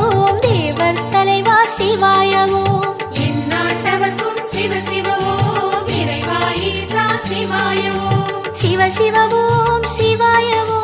ஓம் தேவர் தலைவா சிவாய ஓம் எந்நாட்டவர்க்கும் சிவ சிவ ஓம் இறைவா ஈசா சிவாய ஓம் சிவ சிவ ஓம் சிவாய ஓம்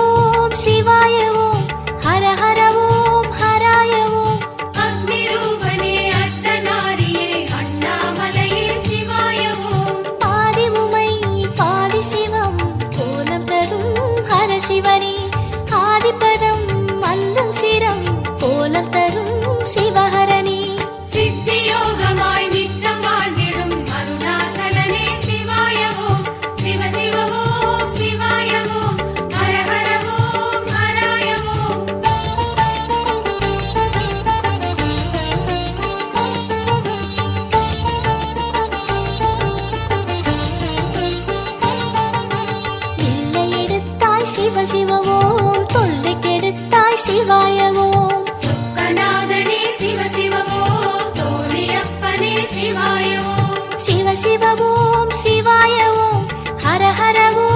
சிவ சிவவோம் தொல்லை கெடுத்தாய் சிவாயவோம். சொக்கநாதனே சிவ சிவவோம் தோழியப்பனே சிவாயவோம். சிவ சிவவோம் சிவாயவோம். ஹர ஹரவோம்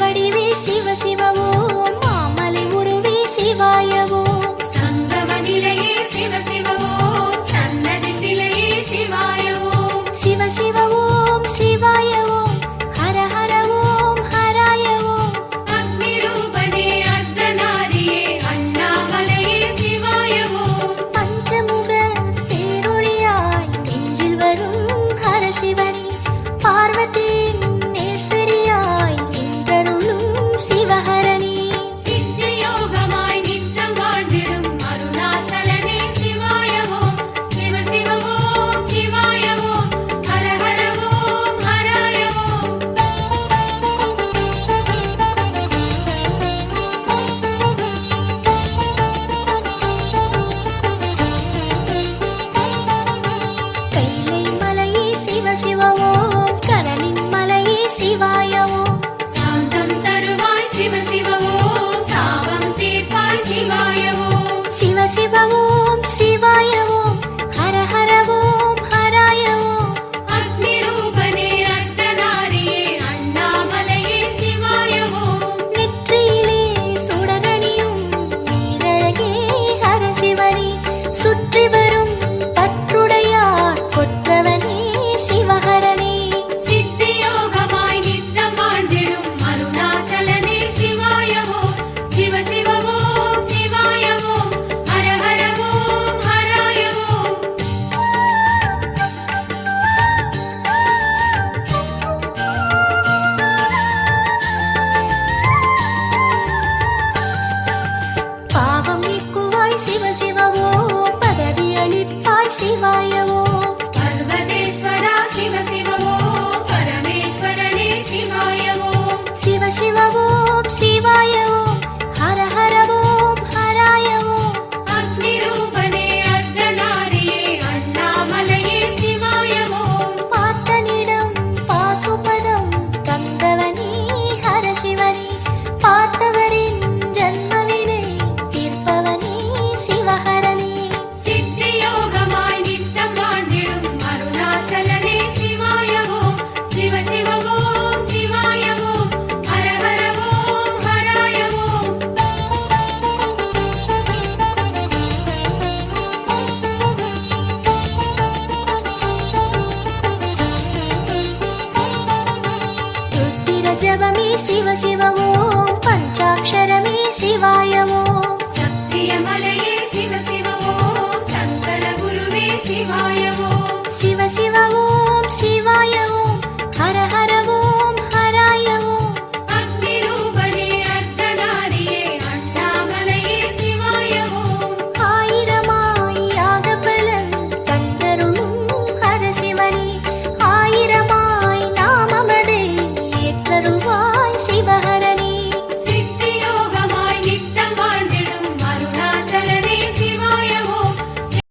வடிவே சிவ சிவ ஓம் மாமலை உருவே சிவாய சிவ சிவவோ கடலின் மலையே சிவாயவோ சாந்தம் தருவாய் சிவ சிவவோ சாபம் தீர்ப்பாய் சிவாயவோ சிவ சிவ శివ శివవో పదవి అళిప్పాయ్ శివాయవో. పర్వతేశ్వర శివ శివవో పరమేశ్వరనే శివాయవో. శివ శివవో శివాయ जपमे शिव शिव ॐ पञ्चाक्षरमे शिवाय ॐ सप्रियमलये शिव शिव ॐ शङ्करगुरुवे शिवाय ॐ शिव शिव ॐ